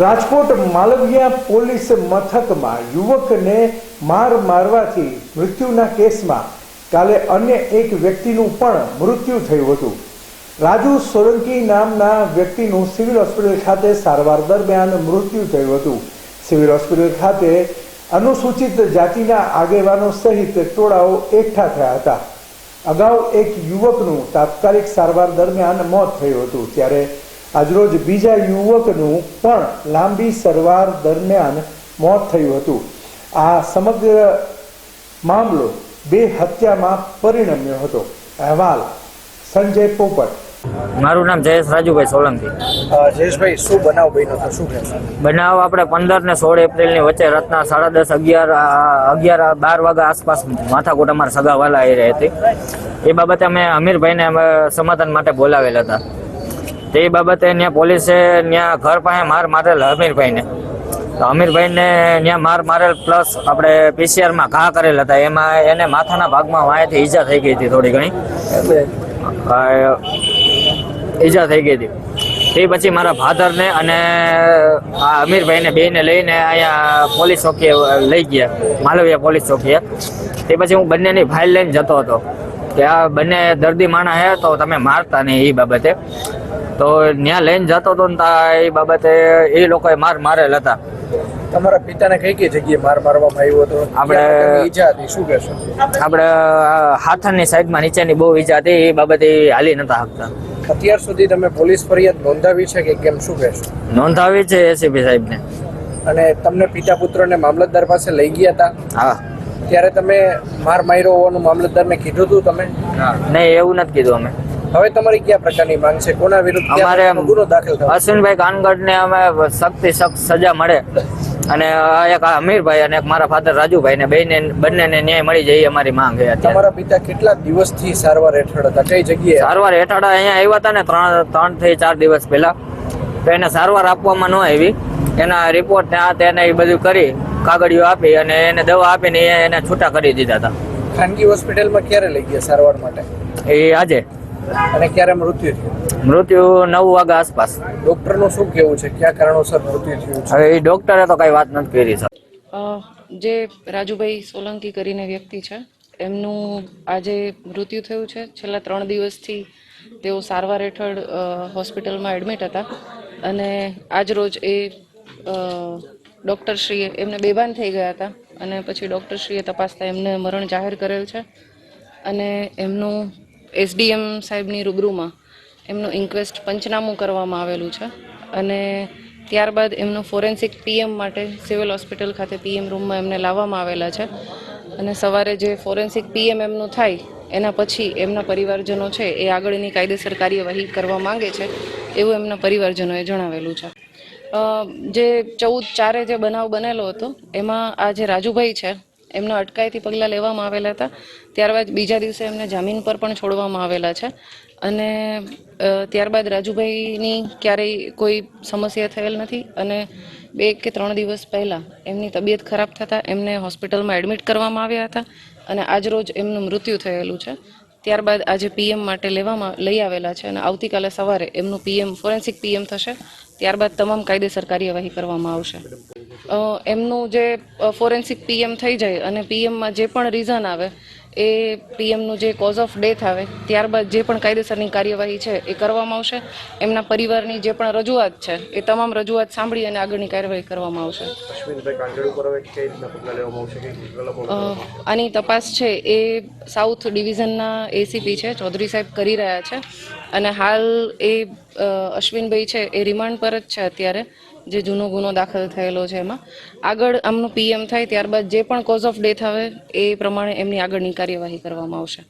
Rajkot Malviya police મથકમાં યુવકને માર મારવાથી મૃત્યુના કેસમાં કાલે અન્ય એક વ્યક્તિનું પણ મૃત્યુ થયું હતું. રાજુ સોલંકી નામના વ્યક્તિનું સિવિલ હોસ્પિટલ ખાતે સારવાર દરમિયાન મૃત્યુ થયું હતું. સિવિલ હોસ્પિટલ ખાતે અનુસૂચિત જાતિના આગેવાનો સહિત ટોળાઓ એકઠા થયા હતા. અગાઉ એક યુવકનું તાત્કાલિક સારવાર દરમિયાન મોત થયું હતું, ત્યારે આજરોજ બીજા યુવકનું પણ લાંબી સરવાર દરમિયાન મોત થયું હતું. આ સમગ્ર મામલો બે હત્યામાં પરિણમ્યો હતો. અહેવાલ સંજય પોપટ. મારું નામ જયેશ રાજુભાઈ સોલંકી. જયેશભાઈ શું બનાવ બન્યો શું કહેશો? બનાવ આપણે પંદર ને સોળ એપ્રિલની વચ્ચે રાતના સાડા દસ અગિયાર અગિયાર બાર વાગ્યા આસપાસ માથાકોટ અમારા સગાવાલા આવી રહી હતી. એ બાબતે અમે અમીરભાઈને અમે સમાધાન માટે બોલાવેલા હતા. તે બાબતે ત્યાં પોલીસે ત્યાં ઘર પાસે માર મારેલ અમીરભાઈને. તો અમીરભાઈને ત્યાં માર મારેલ પ્લસ આપણે પીસીઆરમાં ઘા કરેલ હતા. એમાં એને માથાના ભાગમાં વાંયથી ઈજા થઈ ગઈ હતી થોડી ઘણી. ઈજા થઈ ગઈ હતી. તે પછી મારા ફાધરને અને આ અમીરભાઈને બેને લઈને અહીંયા પોલીસ ચોકીએ લઈ ગયા. માલવીયા પોલીસ ચોકીએ. તે પછી હું બંનેની ફાઇલ લઈને જતો હતો. કે આ બંને દર્દી માણા હે તો તમે મારતા નહીં એ બાબતે. તો ત્યાં લઈને જતો હતો ને તા એ બાબતે એ લોકોએ માર મારેલ હતા. તમારા પિતાને કઈ કઈ જગ્યાએ માર મારવામાં આવ્યો હતો? આપણે- ઈજા હતી શું કહેશો? આપણે હાથની સાઈડમાં નીચેની બહુ ઈજા હતી એ બાબતે હાલી નતા શકતા અત્યાર સુધી તમે પોલીસ ફરિયાદ નોંધાવી છે કે કેમ શું કહેશો? નોંધાવી છે એસીપી સાહેબને. અને તમને પિતા પુત્રને મામલતદાર પાસે લઈ ગયા હતા હા. ત્યારે તમે માર માર્યો હોવાનું મામલતદારને કીધું હતું તમે? નહીં એવું નથી કીધું અમે. હવે તમારી કયા પ્રકારની માંગ છે? કોના વિરુદ્ધ અમારે ગુનો દાખલ થયો? અશ્વિનભાઈ કાનગઢને અમે સખ્તથી સખ્ત સજા મળે. અને એક અમીરભાઈ અને એક મારા ફાધર રાજુભાઈને બેને બંનેને ન્યાય મળી જાય એ અમારી માંગ છે તમારા પિતા કેટલા દિવસથી સારવાર હેઠળ હતા? કઈ જગ્યાએ? સારવાર હેઠળ અહીંયા આવ્યા હતા ને ત્રણ ત્રણથી ચાર દિવસ પહેલા. તો એને સારવાર આપવામાં ન આવી. એના રિપોર્ટ ને આ તેને એ બધું કરી કાગળિયો આપી અને એને દવા આપીને એને છૂટા કરી દીધા હતા. ખાનગી હોસ્પિટલમાં ક્યારે લઈ ગયા સારવાર માટે? એ આજે. અને ક્યારે મૃત્યુ થયું? મૃત્યુ નવ વાગ્યા આસપાસ. ડોક્ટરનું શું કેવું છે? કયા કારણોસર મૃત્યુ થયું છે? હવે એ ડોક્ટરે તો કઈ વાત નથી કરી સર જે રાજુભાઈ સોલંકી કરીને વ્યક્તિ છે એમનું આજે મૃત્યુ થયું છે. છેલ્લા ત્રણ દિવસથી તેઓ સારવાર હેઠળ હોસ્પિટલમાં એડમિટ હતા. અને આજ રોજ એ ડૉક્ટરશ્રીએ એમને બેભાન થઈ ગયા હતા. અને પછી ડૉક્ટરશ્રીએ તપાસતા એમને મરણ જાહેર કરેલ છે. અને એમનું એસડીએમ સાહેબની રૂબરૂમાં એમનું ઇન્ક્વેસ્ટ પંચનામું કરવામાં આવેલું છે અને ત્યારબાદ એમનું ફોરેન્સિક પીએમ માટે સિવિલ હોસ્પિટલ ખાતે પીએમ રૂમમાં એમને લાવવામાં આવેલા છે. અને સવારે જે ફોરેન્સિક પીએમ એમનું થાય, એના પછી એમના પરિવારજનો છે એ આગળની કાયદેસર કાર્યવાહી કરવા માંગે છે એવું એમના પરિવારજનોએ જણાવેલું છે. જે ચૌદ ચારે જે બનાવ બનેલો હતો, એમાં આ જે રાજુભાઈ છે એમના અટકાયતી પગલાં લેવામાં આવેલા હતા. ત્યારબાદ બીજા દિવસે એમને જામીન પર પણ છોડવામાં આવેલા છે. અને ત્યારબાદ રાજુભાઈની ક્યારેય કોઈ સમસ્યા થયેલ નથી અને બે કે ત્રણ દિવસ પહેલાં એમની તબિયત ખરાબ થતાં એમને હોસ્પિટલમાં એડમિટ કરવામાં આવ્યા હતા અને આજરોજ એમનું મૃત્યુ થયેલું છે. ત્યારબાદ આજે પીએમ માટે લેવામાં, લઈ આવેલા છે અને આવતીકાલે સવારે એમનું પીએમ, ફોરેન્સિક પીએમ થશે. ત્યારબાદ તમામ કાયદેસર કાર્યવાહી કરવામાં આવશે. એમનું જે ફોરેન્સિક પીએમ થઈ જાય અને પીએમમાં જે પણ રીઝન આવે એ પીએમનું જે કોઝ ઓફ ડેથ આવે ત્યારબાદ જે પણ કાયદેસરની કાર્યવાહી છે એ કરવામાં આવશે. એમના પરિવારની જે પણ રજૂઆત છે એ તમામ રજૂઆત સાંભળી અને આગળની કાર્યવાહી કરવામાં આવશે. આની તપાસ છે એ સાઉથ ડિવિઝનના એસીપી છે ચૌધરી સાહેબ કરી રહ્યા છે. અને હાલ એ અશ્વિનભાઈ છે એ રિમાન્ડ પર જ છે અત્યારે. જે જૂનો ગુનો દાખલ થયેલો છે એમાં. આગળ આમનો પીએમ થાય ત્યારબાદ જે પણ કોઝ ઓફ ડેથ આવે એ પ્રમાણે એમની આગળની કાર્યવાહી કરવામાં આવશે.